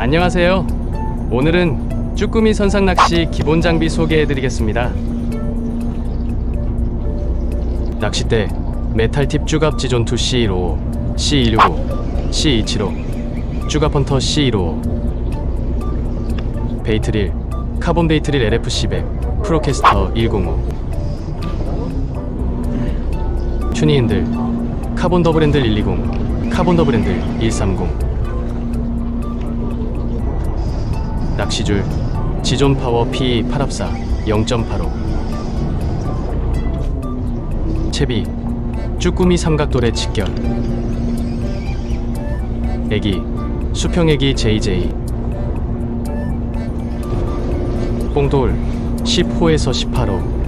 안녕하세요. 오늘은 쭈꾸미 선상 낚시 기본 장비 소개해 드리겠습니다. 낚싯대 메탈 팁 쭈갑 지존 2 C155, C165, C275, 쭈갑 헌터 C155 베이트릴 카본 베이트릴 LF1000 프로캐스터 105 튜니 핸들 카본 더블 핸들 120 카본 더블 핸들 130 낚시줄 지존 파워 P 8합사 0.85 채비 쭈꾸미 삼각돌의 직결. 애기 수평애기 JJ 뽕돌 10호에서 18호